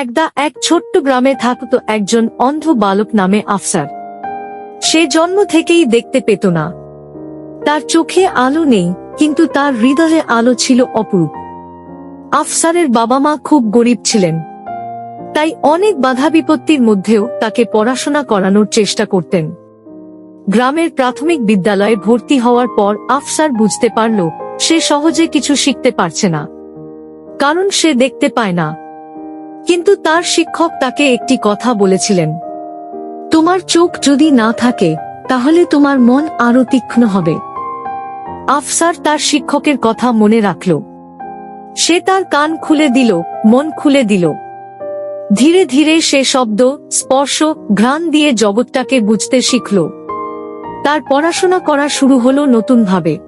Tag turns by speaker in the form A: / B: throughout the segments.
A: একদা এক ছোট্ট গ্রামে থাকত একজন অন্ধ বালক নামে আফসার। সে জন্ম থেকেই দেখতে পেত না। তার চোখে আলো নেই, কিন্তু তার হৃদয়ে আলো ছিল অপরূপ। আফসারের বাবা মা খুব গরিব ছিলেন। তাই অনেক বাধা বিপত্তির মধ্যেও তাকে পড়াশোনা করানোর চেষ্টা করতেন। গ্রামের প্রাথমিক বিদ্যালয়ে ভর্তি হওয়ার পর আফসার বুঝতে পারল, সে সহজে কিছু শিখতে পারছে না। কারণ সে দেখতে পায় না। কিন্তু তার শিক্ষক তাকে একটি কথা বলেছিলেন। তোমার চোখ যদি না থাকে, তাহলে তোমার মন আরও তীক্ষ্ণ হবে। আফসার তার শিক্ষকের কথা মনে রাখল। সে তার কান খুলে দিল, মন খুলে দিল। ধীরে ধীরে সে শব্দ, স্পর্শ, ঘ্রাণ দিয়ে জগৎটাকে বুঝতে শিখল। তার পড়াশোনা করা শুরু হল নতুনভাবে।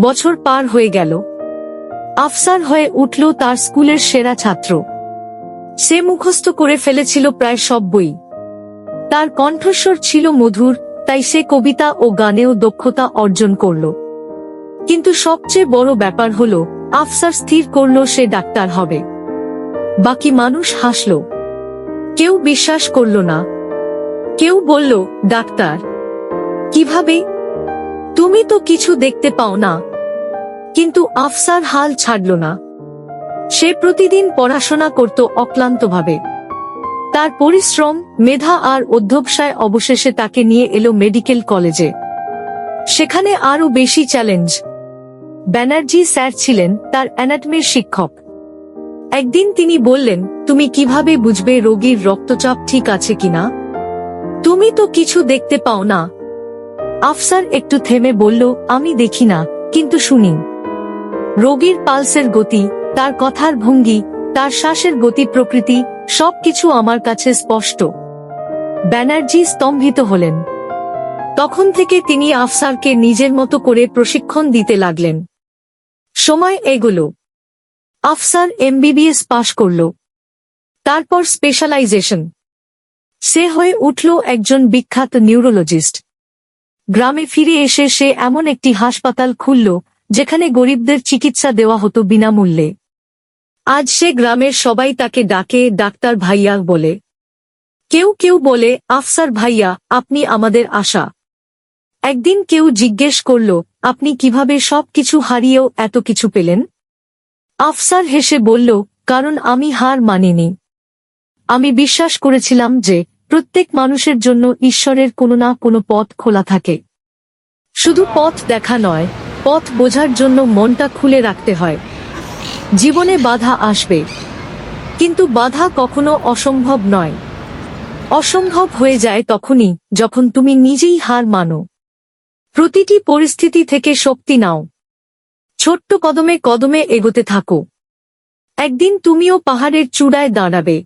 A: বছর পার হয়ে গেল। আফসার হয়ে উঠল তার স্কুলের সেরা ছাত্র। সে মুখস্থ করে ফেলেছিল প্রায় সব বই। তার কণ্ঠস্বর ছিল মধুর, তাই সে কবিতা ও গানেও দক্ষতা অর্জন করল। কিন্তু সবচেয়ে বড় ব্যাপার হল, আফসার স্থির করল সে ডাক্তার হবে। বাকি মানুষ হাসল। কেউ বিশ্বাস করল না। কেউ বলল, ডাক্তার, কীভাবে? তুমি তো কিছু দেখতে পাও না। কিন্তু আফসার হাল ছাড়ল না। সে প্রতিদিন পড়াশোনা করত অক্লান্তভাবে। তার পরিশ্রম, মেধা আর অধ্যবসায় অবশেষে তাকে নিয়ে এলো মেডিকেল কলেজে। সেখানে আরও বেশি চ্যালেঞ্জ। ব্যানার্জি স্যার ছিলেন তার অ্যানাটমির শিক্ষক। একদিন তিনি বললেন, তুমি কীভাবে বুঝবে রোগীর রক্তচাপ ঠিক আছে কিনা তুমি তো কিছু দেখতে পাও না। আফসার একটু থেমে বলল, আমি দেখি না, কিন্তু শুনি। রোগীর পালসের গতি তার কথার ভঙ্গি, তার শ্বাসের গতি প্রকৃতি, সবকিছু আমার কাছে স্পষ্ট। ব্যানার্জি স্তম্ভিত হলেন। তখন থেকে তিনি আফসারকে নিজের মতো করে প্রশিক্ষণ দিতে লাগলেন। সময় এগোলো। আফসার এমবিবিএস পাশ করল। তারপর স্পেশালাইজেশন। সে হয়ে উঠল একজন বিখ্যাত নিউরোলজিস্ট। গ্রামে ফিরে এসে সে এমন একটি হাসপাতাল খুলল, যেখানে গরিবদের চিকিৎসা দেওয়া হতো বিনামূল্যে। আজ সে গ্রামের সবাই তাকে ডাকে, ডাক্তার ভাইয়া বলে। কেউ কেউ বলে, আফসার ভাইয়া, আপনি আমাদের আশা। একদিন কেউ জিজ্ঞেস করল, আপনি কীভাবে সবকিছু হারিয়েও এত কিছু পেলেন? আফসার হেসে বলল, কারণ আমি হার মানিনি। আমি বিশ্বাস করেছিলাম যে, প্রত্যেক মানুষের জন্য ঈশ্বরের কোনো না কোনো পথ খোলা থাকে। শুধু পথ দেখা নয়, পথ বোঝার জন্য মনটা খুলে রাখতে হয়। জীবনে বাধা আসবে। কিন্তু বাধা কখনো অসম্ভব নয়। অসম্ভব হয়ে যায় তখনই যখন তুমি নিজেই হার মানো। প্রতিটি পরিস্থিতি থেকে শক্তি নাও। ছোট্ট কদমে কদমে এগোতে থাকো। একদিন তুমিও পাহাড়ের চূড়ায় দাঁড়াবে।